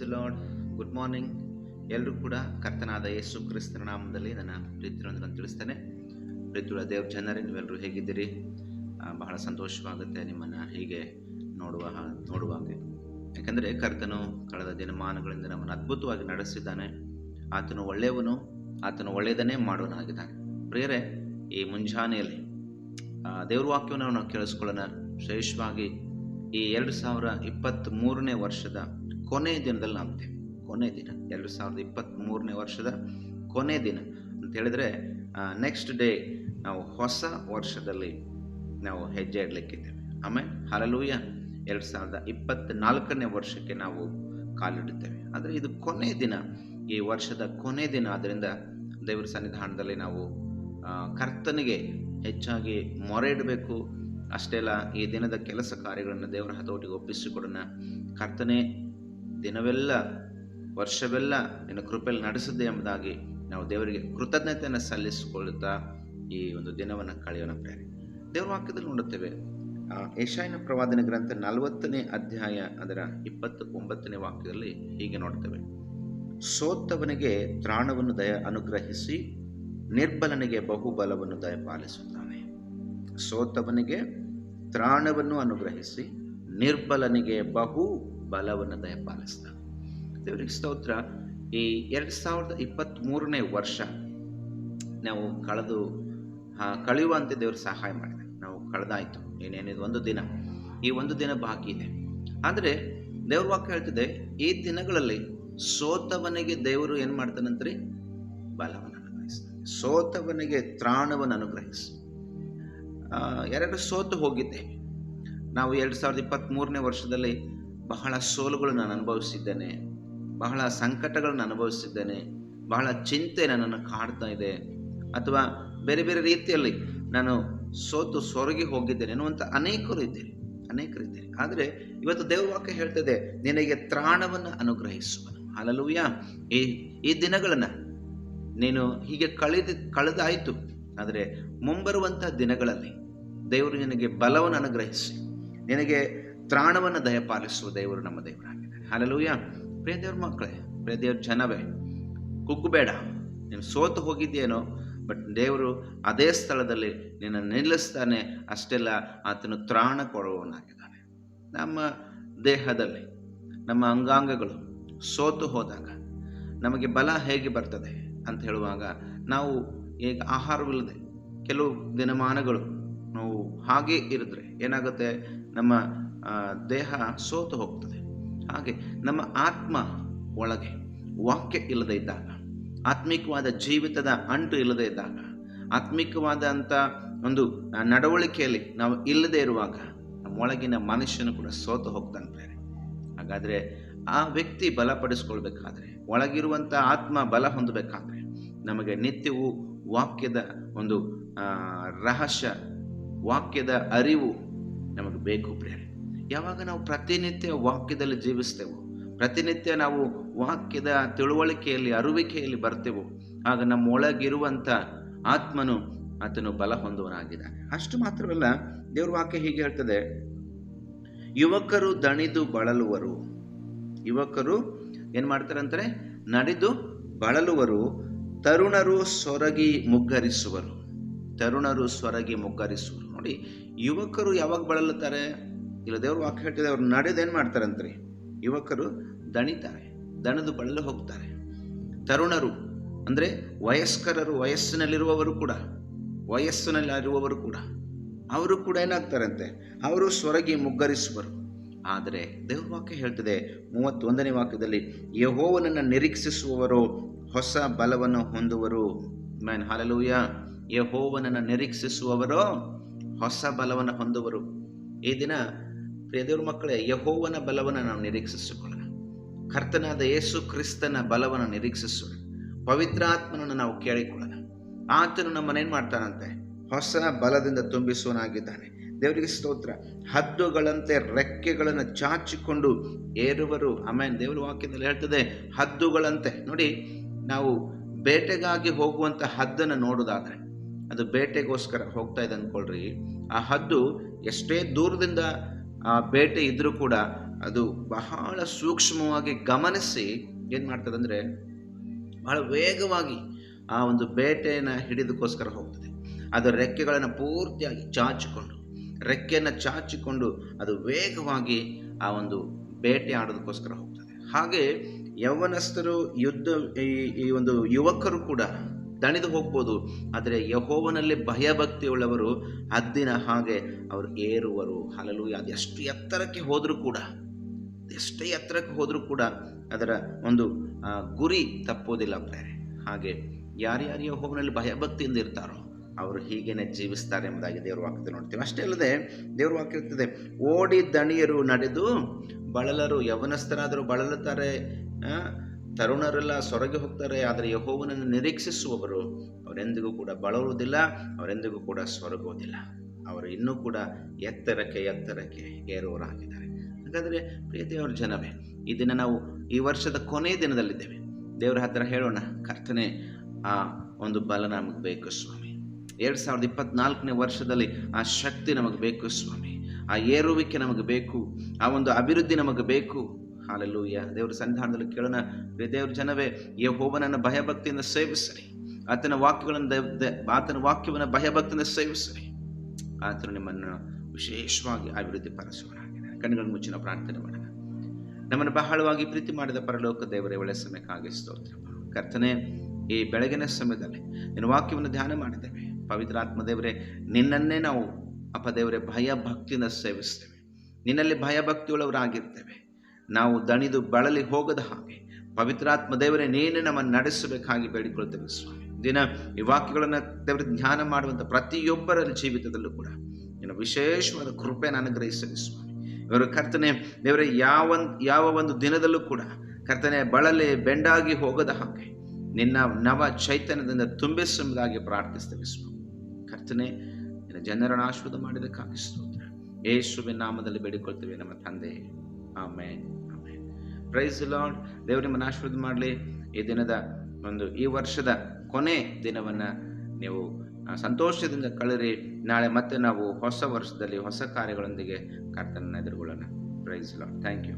Lord good morning ಎಲ್ಲರೂ ಕೂಡ ಕರ್ತನಾದ ಯೇಸು ಕ್ರಿಸ್ತನ ನಾಮದಲ್ಲಿ ನನ್ನ ಪ್ರೀತಿಯನ್ನು ನಾನು ತಿಳಿಸ್ತೇನೆ. ಪ್ರೀತಿಯುಳ್ಳ ದೇವ್ ಜನರೇ ನೀವೆಲ್ಲರೂ ಹೇಗಿದ್ದೀರಿ? ಬಹಳ ಸಂತೋಷವಾಗುತ್ತೆ ನಿಮ್ಮನ್ನು ಹೀಗೆ ನೋಡುವ ನೋಡುವಾಗ. ಯಾಕಂದರೆ ಕರ್ತನು ಕಳೆದ ದಿನಮಾನಗಳಿಂದ ನಮ್ಮನ್ನು ಅದ್ಭುತವಾಗಿ ನಡೆಸಿದ್ದಾನೆ. ಆತನು ಒಳ್ಳೆಯವನು, ಆತನು ಒಳ್ಳೆಯದನ್ನೇ ಮಾಡೋನಾಗಿದ್ದಾನೆ. ಪ್ರಿಯರೇ, ಈ ಮುಂಜಾನೆಯಲ್ಲಿ ದೇವ್ರ ವಾಕ್ಯವನ್ನು ನಾವು ಕೇಳಿಸ್ಕೊಳ್ಳೋಣ. ಶ್ರೇಷ್ಠವಾಗಿ ಈ ಎರಡು ಸಾವಿರ ಇಪ್ಪತ್ತ್ ಮೂರನೇ ವರ್ಷದ ಕೊನೆಯ ದಿನದಲ್ಲಿ ನಾವಿದ್ದೇವೆ ಕೊನೆ ದಿನ, ಎರಡು ಸಾವಿರದ ಇಪ್ಪತ್ತ್ಮೂರನೇ ವರ್ಷದ ಕೊನೆ ದಿನ ಅಂತ ಹೇಳಿದ್ರೆ ನೆಕ್ಸ್ಟ್ ಡೇ ನಾವು ಹೊಸ ವರ್ಷದಲ್ಲಿ ನಾವು ಹೆಜ್ಜೆ ಇಡಲಿಕ್ಕಿದ್ದೇವೆ ಆಮೇಲೆ ಹಲಲೂಯ ಎರಡು ಸಾವಿರದ ಇಪ್ಪತ್ತ್ನಾಲ್ಕನೇ ವರ್ಷಕ್ಕೆ ನಾವು ಕಾಲಿಡುತ್ತೇವೆ. ಆದರೆ ಇದು ಕೊನೆ ದಿನ. ಈ ವರ್ಷದ ಕೊನೆ ದಿನ ಆದ್ದರಿಂದ ದೇವರ ಸನ್ನಿಧಾನದಲ್ಲಿ ನಾವು ಕರ್ತನಿಗೆ ಹೆಚ್ಚಾಗಿ ಮೊರೆ ಇಡಬೇಕು ಅಷ್ಟೆಲ್ಲ ಈ ದಿನದ ಕೆಲಸ ಕಾರ್ಯಗಳನ್ನು ದೇವರ ಹತೋಟಿಗೆ ಒಪ್ಪಿಸಿಕೊಡೋಣ. ಕರ್ತನೆ ದಿನವೆಲ್ಲ ವರ್ಷವೆಲ್ಲ ನಿನ್ನ ಕೃಪೆಯಲ್ಲಿ ನಡೆಸಿದ್ದೆ ಎಂಬುದಾಗಿ ನಾವು ದೇವರಿಗೆ ಕೃತಜ್ಞತೆಯನ್ನು ಸಲ್ಲಿಸಿಕೊಳ್ಳುತ್ತಾ ಈ ಒಂದು ದಿನವನ್ನು ಕಳೆಯೋಣ ಪ್ರೇರೆ ದೇವರ ವಾಕ್ಯದಲ್ಲಿ ನೋಡುತ್ತೇವೆ ಆ, ಯೆಶಾಯನ ಪ್ರವಾದನ ಗ್ರಂಥ ನಲವತ್ತನೇ ಅಧ್ಯಾಯ ಅದರ ಇಪ್ಪತ್ತು ಒಂಬತ್ತನೇ ವಾಕ್ಯದಲ್ಲಿ ಹೀಗೆ ನೋಡ್ತೇವೆ ಸೋತವನಿಗೆ ತ್ರಾಣವನ್ನು ದಯ ಅನುಗ್ರಹಿಸಿ ನಿರ್ಬಲನಿಗೆ ಬಹುಬಲವನ್ನು ದಯಪಾಲಿಸುತ್ತಾನೆ ಸೋತವನಿಗೆ ತ್ರಾಣವನ್ನು ಅನುಗ್ರಹಿಸಿ ನಿರ್ಬಲನಿಗೆ ಬಹು ಬಲವನ್ನು ದಯಪಾಲಿಸ್ತಾನೆ ದೇವರಿಗೆ ಸ್ತೋತ್ರ. ಈ ಎರಡು ಸಾವಿರದ ಇಪ್ಪತ್ತ್ಮೂರನೇ ವರ್ಷ ನಾವು ಕಳೆದು ಕಳೆಯುವಂತೆ ದೇವರು ಸಹಾಯ ಮಾಡಿದೆ. ನಾವು ಕಳೆದಾಯಿತು. ಏನೇನಿದು ಒಂದು ದಿನ. ಈ ಒಂದು ದಿನ ಬಾಕಿ ಇದೆ. ಆದರೆ ದೇವ್ರ ವಾಕ್ಯ ಹೇಳ್ತಿದೆ, ಈ ದಿನಗಳಲ್ಲಿ ಸೋತವನಿಗೆ ದೇವರು ಏನು ಮಾಡ್ತಾನಂತ್ರಿ ಬಲವನ್ನು ಅನುಗ್ರಹಿಸ್ತಾನೆ. ಸೋತವನಿಗೆ ತ್ರಾಣವನ್ನು ಅನುಗ್ರಹಿಸಿ ಎರಡು ಸೋತು ಹೋಗಿದ್ದೆ. ನಾವು ಎರಡು ಸಾವಿರದ ಇಪ್ಪತ್ತ್ಮೂರನೇ ವರ್ಷದಲ್ಲಿ ಬಹಳ ಸೋಲುಗಳು ನಾನು ಅನುಭವಿಸಿದ್ದೇನೆ. ಬಹಳ ಸಂಕಟಗಳನ್ನು ಅನುಭವಿಸಿದ್ದೇನೆ. ಬಹಳ ಚಿಂತೆ ನನ್ನನ್ನು ಕಾಡ್ತಾ ಇದೆ. ಅಥವಾ ಬೇರೆ ಬೇರೆ ರೀತಿಯಲ್ಲಿ ನಾನು ಸೋತು ಸೊರಗಿ ಹೋಗಿದ್ದೇನೆ ಅನ್ನುವಂಥ ಅನೇಕರು ಇದ್ದೀರಿ ಅನೇಕರಿದ್ದೀರಿ ಆದರೆ ಇವತ್ತು ದೇವವಾಕ್ಯ ಹೇಳ್ತದೆ ನಿನಗೆ ತ್ರಾಣವನ್ನು ಅನುಗ್ರಹಿಸುವನು. ಅಲ್ಲಲೂಯ ಈ ಈ ದಿನಗಳನ್ನು ನೀನು ಹೀಗೆ ಕಳೆದ, ಕಳೆದಾಯಿತು. ಆದರೆ ಮುಂಬರುವಂಥ ದಿನಗಳಲ್ಲಿ ದೇವರು ನಿನಗೆ ಬಲವನ್ನು ಅನುಗ್ರಹಿಸಿ. ನಿನಗೆ ತ್ರಾಣವನ್ನು ದಯಪಾಲಿಸುವ ದೇವರು ನಮ್ಮ ದೇವರಾಗಿದ್ದಾರೆ. ಹಾಲಲೂಯ ಪ್ರಿಯ ದೇವ್ರ ಮಕ್ಕಳೇ, ಪ್ರಿಯ ದೇವ್ರ ಜನವೇ ಕುಗ್ಗಬೇಡ ನೀನು ಸೋತು ಹೋಗಿದ್ದೇನೋ ಬಟ್ ದೇವರು ಅದೇ ಸ್ಥಳದಲ್ಲಿ ನಿನ್ನ ನಿಲ್ಲಿಸ್ತಾನೆ, ಅಷ್ಟೆಲ್ಲ ಆತನು ತ್ರಾಣ ಕೊಡುವವನಾಗಿದ್ದಾನೆ. ನಮ್ಮ ದೇಹದಲ್ಲಿ, ನಮ್ಮ ಅಂಗಾಂಗಗಳು ಸೋತು ಹೋದಾಗ ನಮಗೆ ಬಲ ಹೇಗೆ ಬರ್ತದೆ ಅಂತ ಹೇಳುವಾಗ ನಾವು ಈಗ ಆಹಾರವಿಲ್ಲದೆ ಕೆಲವು ದಿನಮಾನಗಳು ನಾವು ಹಾಗೆ ಇರಿದ್ರೆ ಏನಾಗುತ್ತೆ? ನಮ್ಮ ದೇಹ ಸೋತು ಹೋಗ್ತದೆ. ಹಾಗೆ ನಮ್ಮ ಆತ್ಮ ಒಳಗೆ ವಾಕ್ಯ ಇಲ್ಲದೆ ಇದ್ದಾಗ, ಆತ್ಮಿಕವಾದ ಜೀವಿತದ ಅಂಟು ಇಲ್ಲದೆ ಇದ್ದಾಗ ಆತ್ಮಿಕವಾದಂಥ ಒಂದು ನಡವಳಿಕೆಯಲ್ಲಿ ನಾವು ಇಲ್ಲದೆ ಇರುವಾಗ ನಮ್ಮೊಳಗಿನ ಮನುಷ್ಯನು ಕೂಡ ಸೋತು ಹೋಗ್ತಾನೆ ಪ್ರೇರೆ ಹಾಗಾದರೆ ಆ ವ್ಯಕ್ತಿ ಬಲಪಡಿಸ್ಕೊಳ್ಬೇಕಾದ್ರೆ ಒಳಗಿರುವಂಥ ಆತ್ಮ ಬಲ ಹೊಂದಬೇಕಾದ್ರೆ ನಮಗೆ ನಿತ್ಯವೂ ವಾಕ್ಯದ ಒಂದು ರಹಸ್ಯ, ವಾಕ್ಯದ ಅರಿವು ನಮಗೆ ಬೇಕು ಪ್ರೇರೆ ಯಾವಾಗ ನಾವು ಪ್ರತಿನಿತ್ಯ ವಾಕ್ಯದಲ್ಲಿ ಜೀವಿಸ್ತೇವೋ, ಪ್ರತಿನಿತ್ಯ ನಾವು ವಾಕ್ಯದ ತಿಳುವಳಿಕೆಯಲ್ಲಿ, ಅರುವಿಕೆಯಲ್ಲಿ ಬರ್ತೇವೋ, ಆಗ ನಮ್ಮ ಒಳಗಿರುವಂಥ ಆತ್ಮನು ಆತನು ಬಲ ಹೊಂದುವನಾಗಿದ್ದಾನೆ ಅಷ್ಟು ಮಾತ್ರವಲ್ಲ, ದೇವ್ರ ವಾಕ್ಯ ಹೀಗೆ ಹೇಳ್ತದೆ, ಯುವಕರು ದಣಿದು ಬಳಲುವರು. ಯುವಕರು ಏನು ಮಾಡ್ತಾರಂತಾರೆ ನಡೆದು ಬಳಲುವರು, ತರುಣರು ಸೊರಗಿ ಮುಗ್ಗರಿಸುವರು. ತರುಣರು ಸೊರಗಿ ಮುಗ್ಗರಿಸುವರು. ನೋಡಿ, ಯುವಕರು ಯಾವಾಗ ಬಳಲುತ್ತಾರೆ? ಇಲ್ಲ, ದೇವ್ರ ವಾಕ್ಯ ಹೇಳ್ತಿದೆ ಅವ್ರು ನಡೆದು ಏನು ಮಾಡ್ತಾರಂತ್ರಿ? ಯುವಕರು ದಣಿತಾರೆ, ದಣದು ಬಳಲು ಹೋಗ್ತಾರೆ. ತರುಣರು, ಅಂದರೆ ವಯಸ್ಕರರು, ವಯಸ್ಸಿನಲ್ಲಿರುವವರು ಕೂಡ ವಯಸ್ಸಿನಲ್ಲಿರುವವರು ಕೂಡ, ಅವರು ಕೂಡ ಏನಾಗ್ತಾರಂತೆ? ಅವರು ಸ್ವರಗಿ ಮುಗ್ಗರಿಸುವರು. ಆದರೆ ದೇವ್ರ ವಾಕ್ಯ ಹೇಳ್ತದೆ, ಮೂವತ್ತೊಂದನೇ ವಾಕ್ಯದಲ್ಲಿ, ಯಹೋವನನ್ನು ನಿರೀಕ್ಷಿಸುವವರು ಹೊಸ ಬಲವನ್ನು ಹೊಂದುವರು. ಮ್ಯಾನ್ ಹಾಲಲೂಯ ಯಹೋವನನ್ನು ನಿರೀಕ್ಷಿಸುವವರು ಹೊಸ ಬಲವನ್ನು ಹೊಂದುವರು. ಈ ದಿನ ಪ್ರಿಯ ದೇವ್ರ ಮಕ್ಕಳೇ, ಯಹೋವನ ಬಲವನ್ನು ನಾವು ನಿರೀಕ್ಷಿಸಿಕೊಳ್ಳೋಣ. ಕರ್ತನಾದ ಯೇಸು ಕ್ರಿಸ್ತನ ಬಲವನ್ನು ನಿರೀಕ್ಷಿಸೋಣ. ಪವಿತ್ರಾತ್ಮನನ್ನು ನಾವು ಕೇಳಿಕೊಳ್ಳೋಣ. ಆತನು ನಮ್ಮನ್ನೇನು ಮಾಡ್ತಾನಂತೆ? ಹೊಸ ಬಲದಿಂದ ತುಂಬಿಸುವನಾಗಿದ್ದಾನೆ ದೇವರಿಗೆ ಸ್ತೋತ್ರ. ಹದ್ದುಗಳಂತೆ ರೆಕ್ಕೆಗಳನ್ನು ಚಾಚಿಕೊಂಡು ಏರುವರು. ಆಮೇಲೆ ದೇವರ ವಾಕ್ಯದಲ್ಲಿ ಹೇಳ್ತದೆ, ಹದ್ದುಗಳಂತೆ. ನೋಡಿ, ನಾವು ಬೇಟೆಗಾಗಿ ಹೋಗುವಂಥ ಹದ್ದನ್ನು ನೋಡೋದಾದ್ರೆ ಅದು ಬೇಟೆಗೋಸ್ಕರ ಹೋಗ್ತಾ ಇದೆ ಅಂದ್ಕೊಳ್ರಿ. ಆ ಹದ್ದು ಎಷ್ಟೇ ದೂರದಿಂದ ಆ ಬೇಟೆ ಇದ್ದರೂ ಕೂಡ ಅದು ಬಹಳ ಸೂಕ್ಷ್ಮವಾಗಿ ಗಮನಿಸಿ ಏನು ಮಾಡ್ತದೆ ಅಂದರೆ ಬಹಳ ವೇಗವಾಗಿ ಆ ಒಂದು ಬೇಟೆಯನ್ನು ಹಿಡಿದಕ್ಕೋಸ್ಕರ ಹೋಗ್ತದೆ. ಅದು ರೆಕ್ಕೆಗಳನ್ನು ಪೂರ್ತಿಯಾಗಿ ಚಾಚಿಕೊಂಡು, ರೆಕ್ಕೆಯನ್ನು ಚಾಚಿಕೊಂಡು ಅದು ವೇಗವಾಗಿ ಆ ಒಂದು ಬೇಟೆ ಆಡೋದಕ್ಕೋಸ್ಕರ ಹೋಗ್ತದೆ. ಹಾಗೆ ಯೌವನಸ್ಥರು, ಯುದ್ಧ, ಈ ಈ ಒಂದು ಯುವಕರು ಕೂಡ ದಣಿದು ಹೋಗ್ಬೋದು. ಆದರೆ ಯಹೋವನಲ್ಲಿ ಭಯಭಕ್ತಿ ಉಳ್ಳವರು ಹದ್ದಿನ ಹಾಗೆ ಅವರು ಏರುವರು. ಹಲಲು ಅದೆಷ್ಟು ಎತ್ತರಕ್ಕೆ ಹೋದರೂ ಕೂಡ, ಎಷ್ಟೇ ಎತ್ತರಕ್ಕೆ ಹೋದರೂ ಕೂಡ ಅದರ ಒಂದು ಗುರಿ ತಪ್ಪೋದಿಲ್ಲ ಪ್ರೇರೆ ಹಾಗೆ ಯಾರ್ಯಾರು ಯಹೋವನಲ್ಲಿ ಭಯಭಕ್ತಿಯಿಂದ ಇರ್ತಾರೋ ಅವರು ಹೀಗೇನೆ ಜೀವಿಸ್ತಾರೆ ಎಂಬುದಾಗಿ ದೇವ್ರ ವಾಕ್ಯದಲ್ಲಿ ನೋಡ್ತೀವಿ. ಅಷ್ಟೇ ಅಲ್ಲದೆ ದೇವ್ರ ವಾಕ್ಯ ಇರ್ತದೆ ಓಡಿ ದಣಿಯರು ನಡೆದು ಬಳಲರು, ಯವನಸ್ಥರಾದರೂ ಬಳಲುತ್ತಾರೆ ತರುಣರೆಲ್ಲ ಸೊರಗಿ ಹೋಗ್ತಾರೆ, ಆದರೆ ಯಹೋವನನ್ನು ನಿರೀಕ್ಷಿಸುವವರು ಅವರೆಂದಿಗೂ ಕೂಡ ಬಳರುವುದಿಲ್ಲ ಅವರೆಂದಿಗೂ ಕೂಡ ಸೊರಗುವುದಿಲ್ಲ. ಅವರು ಇನ್ನೂ ಕೂಡ ಎತ್ತರಕ್ಕೆ ಎತ್ತರಕ್ಕೆ ಏರುವವರಾಗಿದ್ದಾರೆ. ಹಾಗಾದರೆ ಪ್ರೀತಿಯವರ ಜನವೇ, ಈ ದಿನ ನಾವು ಈ ವರ್ಷದ ಕೊನೆಯ ದಿನದಲ್ಲಿದ್ದೇವೆ. ದೇವರ ಹತ್ರ ಹೇಳೋಣ, ಕರ್ತನೆ, ಆ ಒಂದು ಬಲ ನಮಗೆ ಬೇಕು ಸ್ವಾಮಿ. ಎರಡು ಸಾವಿರದ ಇಪ್ಪತ್ನಾಲ್ಕನೇ ವರ್ಷದಲ್ಲಿ ಆ ಶಕ್ತಿ ನಮಗೆ ಬೇಕು ಸ್ವಾಮಿ. ಆ ಏರುವಿಕೆ ನಮಗೆ ಬೇಕು, ಆ ಒಂದು ಅಭಿವೃದ್ಧಿ ನಮಗೆ ಬೇಕು. ಹಾಲೆಲ್ಲೂಯ್ಯ ದೇವರ ಸಂಧಾನದಲ್ಲಿ ಕೇಳೋಣ. ದೇವ್ರ ಜನವೇ, ಯಹೋವನನ್ನು ಭಯಭಕ್ತಿಯಿಂದ ಸೇವಿಸಿರಿ. ಆತನ ವಾಕ್ಯಗಳನ್ನು ಆತನ ವಾಕ್ಯವನ್ನು ಭಯಭಕ್ತಿಯಿಂದ ಸೇವಿಸಿರಿ. ಆತನು ನಿಮ್ಮನ್ನು ವಿಶೇಷವಾಗಿ ಅಭಿವೃದ್ಧಿ ಪಡಿಸುವನಾಗಿದ್ದಾನೆ ಕಣ್ಣುಗಳನ್ನು ಮುಚ್ಚಿನ ಪ್ರಾರ್ಥನೆ ಮಾಡೋಣ. ನಮ್ಮನ್ನು ಬಹಳವಾಗಿ ಪ್ರೀತಿ ಮಾಡಿದ ಪರಲೋಕ ದೇವರೇ ಒಳ್ಳೆ ಸಮಯಕ್ಕಾಗಿ ಸ್ತೋತ್ರ ಕರ್ತನೆ, ಈ ಬೆಳಗಿನ ಸಮಯದಲ್ಲಿ ನಿನ್ನ ವಾಕ್ಯವನ್ನು ಧ್ಯಾನ ಮಾಡಿದ್ದೇವೆ. ಪವಿತ್ರಾತ್ಮ ದೇವರೇ, ನಿನ್ನನ್ನೇ ನಾವು ಅಪ್ಪ ದೇವರೇ ಭಯ ಭಕ್ತಿಯಿಂದ ಸೇವಿಸ್ತೇವೆ. ನಿನ್ನಲ್ಲಿ ಭಯಭಕ್ತಿಯುಳ್ಳವರಾಗಿರ್ತೇವೆ. ನಾವು ದಣಿದು ಬಳಲಿ ಹೋಗದ ಹಾಗೆ. ಪವಿತ್ರಾತ್ಮ ದೇವರೇ, ನೀನು ನಮ್ಮನ್ನು ನಡೆಸಬೇಕಾಗಿ ಬೇಡಿಕೊಳ್ತೇವೆ ಸ್ವಾಮಿ. ದಿನ ಈ ವಾಕ್ಯಗಳನ್ನು ದೇವರ ಧ್ಯಾನ ಮಾಡುವಂಥ ಪ್ರತಿಯೊಬ್ಬರ ಜೀವಿತದಲ್ಲೂ ಕೂಡ ನಿನ್ನ ವಿಶೇಷವಾದ ಕೃಪೆಯನ್ನು ಅನುಗ್ರಹಿಸಲಿ ಸ್ವಾಮಿ. ಇವರು ಕರ್ತನೆ, ದೇವರೇ ಯಾವ ಯಾವ ಒಂದು ದಿನದಲ್ಲೂ ಕೂಡ ಕರ್ತನೆ, ಬಳಲಿ ಬೆಂಡಾಗಿ ಹೋಗದ ಹಾಗೆ ನಿನ್ನ ನವ ಚೈತನ್ಯದಿಂದ ತುಂಬಿಸುವುದಾಗಿ ಪ್ರಾರ್ಥಿಸ್ತೇವೆ ಸ್ವಾಮಿ. ಕರ್ತನೆ, ನಿನ್ನ ಜನರನ್ನು ಆಶೀರ್ವಾದ ಮಾಡಿದಕ್ಕಾಗಿ ಸ್ತೋತ್ರ. ಯೇಸುವಿನ ನಾಮದಲ್ಲಿ ಬೇಡಿಕೊಳ್ತೇವೆ ನಮ್ಮ ತಂದೆ. ಆಮೇನ್. ಪ್ರೈಸ್ ಲಾರ್ಡ್ ದೇವರು ನಿಮ್ಮನ್ನು ಆಶೀರ್ವಾದ ಮಾಡಲಿ. ಈ ದಿನದ ಒಂದು, ಈ ವರ್ಷದ ಕೊನೆ ದಿನವನ್ನು ನೀವು ಸಂತೋಷದಿಂದ ಕಳೆರಿ. ನಾಳೆ ಮತ್ತೆ ನಾವು ಹೊಸ ವರ್ಷದಲ್ಲಿ ಹೊಸ ಕಾರ್ಯಗಳೊಂದಿಗೆ ಕರ್ತನನ್ನು ಎದುರುಗೊಳ್ಳೋಣ. Praise Lord thank you